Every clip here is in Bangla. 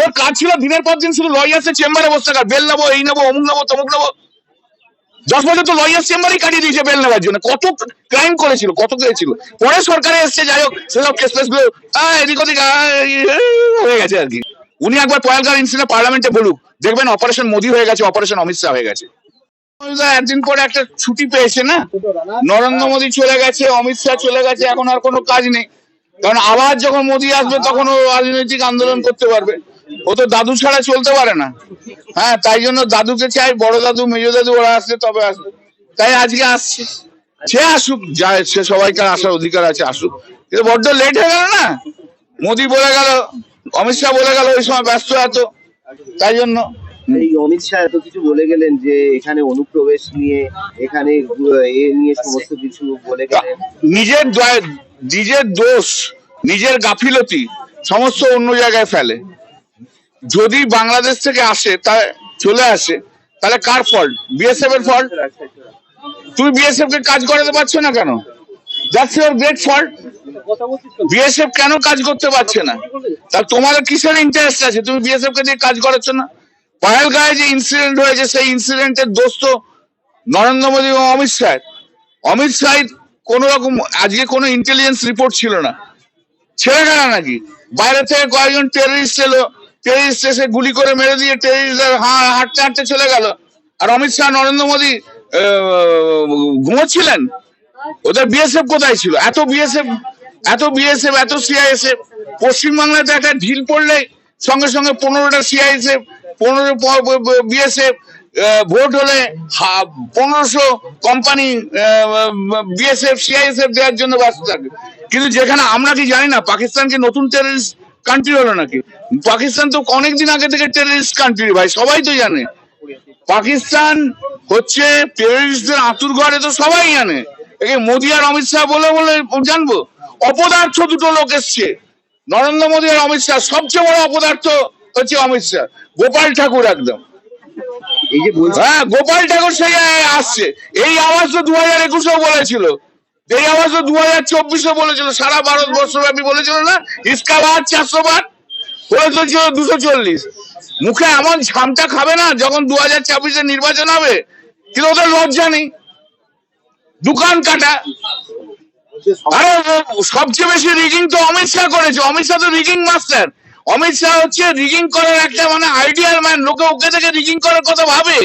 ওর কাজ ছিল দিনের পর দিন শুধু লয়ার্সের চেম্বারে বসে থাকা। বেল নেব, এই নেব, অমুক নেব, তমুক নেব। দশ বছর তো লয়ার চেম্বারই কাটিয়ে দিয়েছে বেল নেওয়ার জন্য। কত ক্রাইম করেছিল, কত করেছিল। পরে সরকারে এসছে, যাই হোক সেসব কেস ফেসগুলো এদিক ওদিক হয়ে গেছে আর কি। উনি একবার পয়ালগার ইনসিডেন্ট পার্লামেন্টে বলুক, দেখবেন অপারেশন মোদি হয়ে গেছে অপারেশন অমিত শাহ হয়ে গেছে। একদিন পরে একটা ছুটি পেয়েছে না? নরেন্দ্র মোদী চলে গেছে, অমিত শাহ চলে গেছে, এখন আর কোনো কাজ নেই। কারণ আবার যখন মোদি আসবে, তখন ও রাজনৈতিক আন্দোলন করতে পারবে। ও তো দাদু ছাড়া চলতে পারে না। হ্যাঁ তাই জন্য দাদুকে চাই বড় দাদু মেজো দাদু ওরা আসলে তবে আসবে। তাই আজকে আসছে। সে আসুক যায় সে সবাইকার আসার অধিকার আছে আসুক। কিন্তু বড্ড লেট হয়ে গেল না? মোদী বলে গেল অমিত শাহ বলে গেল ওই সময় ব্যস্ত এত। তাই জন্য। এই অমিত শাহ এত কিছু বলে গেলেন যে এখানে অনুপ্রবেশ নিয়ে এখানে এ নিয়ে সমস্ত কিছু বলে গেলেন। নিজের নিজের দোষ নিজের গাফিলতি সমস্ত অন্য জায়গায় ফেলে। যদি বাংলাদেশ থেকে আসে, তা চলে আসে, তাহলে কার ফল্ট বিএসএফ এর ফল্ট তুমি বিএসএফ কে কাজ করাতে পারছ না কেন? That's your great fault BSF কেন কাজ করতে পারছে না? তা তোমাদের কিসের ইন্টারেস্ট আছে? তুমি বিএসএফ কে দিয়ে কাজ করাচ্ছ না? পাহেলগাঁয়ে যে ইনসিডেন্ট হয়েছে, সেই ইনসিডেন্টের দোষ তো নরেন্দ্র মোদী এবং অমিত শাহ। অমিত শাহ কোন রকম, আজকে কোনো ইন্টেলিজেন্স রিপোর্ট ছিল না। ছেড়ে গেল নাকি? বাইরে থেকে কয়েকজন টেররিস্ট এলো টেররিস্ট এসে গুলি করে মেরে দিয়ে টেররিস্ট হাঁটতে হাঁটতে চলে গেল। আর অমিত শাহ, নরেন্দ্র মোদী ঘুমোচ্ছিলেন। ওদের বিএসএফ কোথায় ছিল? এত বিএসএফ এত বিএসএফ এত সিআইএসএফ পশ্চিমবাংলাতে একটা ঢিল পড়লে সঙ্গে সঙ্গে পনেরোটা সিআইএসএফ পনেরো বিএসএফ ভোট হলে পনেরোশো কোম্পানি বিএসএফ সিআইএসএফ দেওয়ার জন্য ব্যস্ত থাকে। কিন্তু যেখানে আমরা কি জানি না, পাকিস্তান কি নতুন টেররিস্ট কান্ট্রি হলো নাকি? পাকিস্তান তো অনেকদিন আগে থেকে টেররিস্ট কান্ট্রি ভাই সবাই তো জানে। পাকিস্তান হচ্ছে টেররিস্টদের আতুর ঘরে তো সবাই জানে। একে মোদি আর অমিত শাহ বলে বলে জানব? অপদার্থ দুটো লোক এসছে। নরেন্দ্র মোদী আর অমিত শাহ সবচেয়ে বড় অপদার্থ হচ্ছে অমিত শাহ। গোপাল ঠাকুর একদম। হ্যাঁ গোপাল ঠাকুর সেই আসছে। এই আওয়াজ তো দু হাজার একুশেও বলেছিল। এই আওয়াজ দু হাজার চব্বিশে বলেছিল, সারা ভারতবর্ষব্যাপী বলেছিল না ইস্কা বাদ চারশো বার হয়েছিল দুশো চল্লিশ। মুখে এমন ঝামটা খাবে না যখন দু হাজার ছাব্বিশে নির্বাচন হবে, কিন্তু ওদের লজ্জা নেই। দোকান কাটা। আরে, সবচেয়ে বেশি রিগিং তো অমিত শাহ করেছে। অমিত শাহ তো রিগিং মাস্টার অমিত শাহ হচ্ছে রিগিং করার একটা মানে আইডিয়াল ম্যান লোকে ওকে থেকে রিগিং করার কথা ভাবে।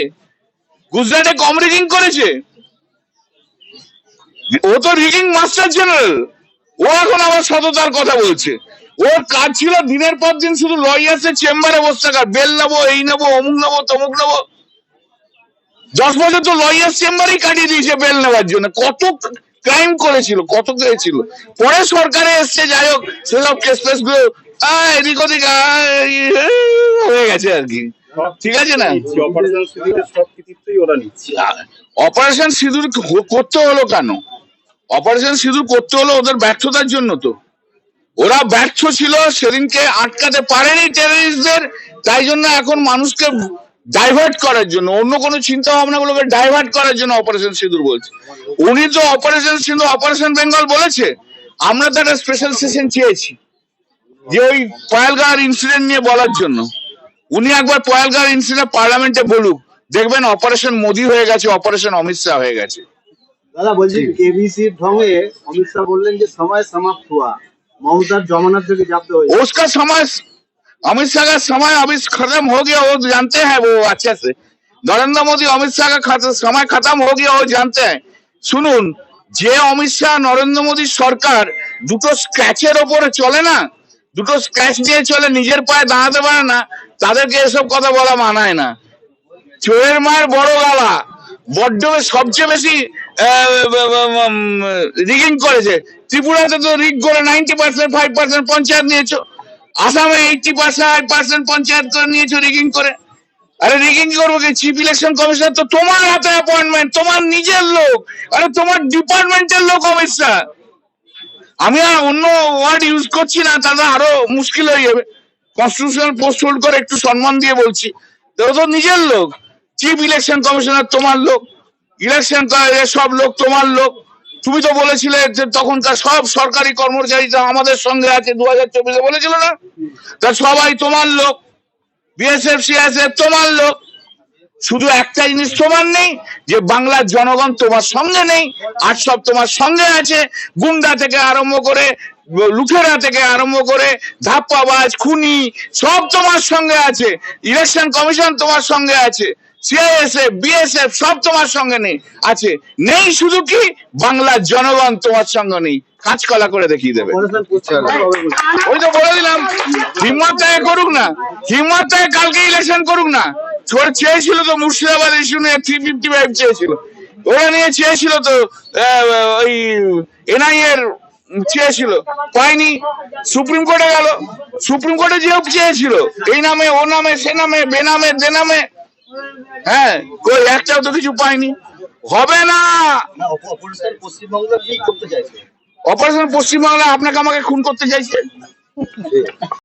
গুজরাটে কম রিগিং করেছে। ও তো রিগিং মাস্টার জেনারেল ও এখন আবার সততার কথা বলছে। ওর কাজ ছিল দিনের পর দিন শুধু লয়ার্সের চেম্বারে বসে থাকা। বেল নেব এই নেব অমুক নেব তমুক নেব। দশ বছর তো লয়ার চেম্বারই কাটিয়ে দিয়েছে বেল নেওয়ার জন্য। কত ক্রাইম করেছিল কত করেছিল পরে সরকারে এসছে যাই হোক সেসব কেস ফেসগুলো এদিক ওদিক হয়ে গেছে আর কি। ঠিক আছে না? অপারেশন সিঁদুর করতে হলো কেন? অপারেশন সিঁদুর করতে হলো ওদের ব্যর্থতার জন্য তো। ওরা ব্যর্থ ছিল, সেদিনকে আটকাতে পারেনি টেররিস্টদের তাই জন্য এখন মানুষকে ডাইভার্ট করার জন্য, অন্য কোনো চিন্তা ভাবনা গুলোকে ডাইভার্ট করার জন্য অপারেশন সিঁদুর বলছে। উনি তো অপারেশন সিঁদুর অপারেশন বেঙ্গল বলেছে, আমরা তো একটা স্পেশাল সেশন চেয়েছি, যে ওই পয়ালগাঁর ইনসিডেন্ট নিয়ে বলার জন্য। উনি একবার পয়ালগাঁর ইনসিডেন্ট পার্লামেন্টে বলুক, দেখবেন অপারেশন মোদি হয়ে গেছে অপারেশন অমিত শাহ হয়ে গেছে। দাদা বলছি केबीसी ढोंगे अमित शाह बोल रहे हैं कि समय समाप्त हुआ ममता जमानत से जब्त हो उसका समय अमित शाह का समय अभी खत्म हो गया वो जानते हैं वो अच्छे से नरेंद्र मोदी अमित शाह का खत- समय खत्म हो गया वो जानते हैं শুনুন যে অমিত শাহ নরেন্দ্র মোদী সরকার দুটো স্ক্র্যাচের ওপরে চলে না দুটো স্ক্র্যাচ দিয়ে চলে নিজের পায়ে দাঁড়াতে পারে না তাদেরকে এসব কথা বলা মানায় না চোরের মায়ের বড় গালা বড্ড সবচেয়ে বেশি রিগিং করেছে। ত্রিপুরাতে তো রিগ করে ninety percent five percent panchayat নিয়েছো। আসামে এইটটি পার্সেন্ট পার্সেন্ট পঞ্চায়েত নিয়েছো রিগিং করে। আরে রিগিং করব কি? চিফ ইলেকশন কমিশনার তো তোমার হাতে অ্যাপয়েন্টমেন্ট তোমার নিজের লোক। আরে তোমার ডিপার্টমেন্টের লোক শাহ। আমি আর অন্য ওয়ার্ড ইউজ করছি না, তাহলে আরও মুশকিল হয়ে যাবে। কনস্টিটিউশনাল পোস্ট হোল্ড করে একটু সম্মান দিয়ে বলছি। তো নিজের লোক। চিফ ইলেকশন কমিশনার তোমার লোক ইলেকশন সব লোক তোমার লোক। তুমি তো বলেছিলে যে তখনকার সব সরকারি কর্মচারী তো আমাদের সঙ্গে আছে দু হাজার চব্বিশে বলেছিল না? তা সবাই তোমার লোক বিএসএফ সিএসএফ তোমার লোক। শুধু একটা জিনিস তোমার নেই, যে বাংলার জনগণ তোমার সঙ্গে নেই, আর সব তোমার সঙ্গে আছে। গুন্ডা থেকে আরম্ভ করে, লুঠেরা থেকে আরম্ভ করে, ধাপ্পাবাজ, খুনি, সব তোমার সঙ্গে আছে। ইলেকশন কমিশন তোমার সঙ্গে আছে। সিআইএসএফ বিএসএফ সব তোমার সঙ্গে নেই। আছে, নেই শুধু কি? বাংলার জনগণ তোমার সঙ্গে নেই। করে দেখিয়ে দেবে। ওই তো বলে দিলাম, হিম্মত করুক না, হিম্মত কালকে ইলেকশন করুক না। ওরা চেয়েছিল তো মুর্শিদাবাদ ইস্যু নিয়ে থ্রি ফিফটি ফাইভ চেয়েছিল। ওরা নিয়ে চেয়েছিল তো ওই এনআই এর চেয়েছিল। পায়নি সুপ্রিম কোর্টে গেল। সুপ্রিম কোর্টে যেও চেয়েছিল। এই নামে, ও নামে, সে নামে বেনামে দে নামে। হ্যাঁ কই একটাও তো কিছু পাইনি। হবে না। অপারেশন পশ্চিমবাংলা আপনাকে আমাকে খুন করতে চাইছে।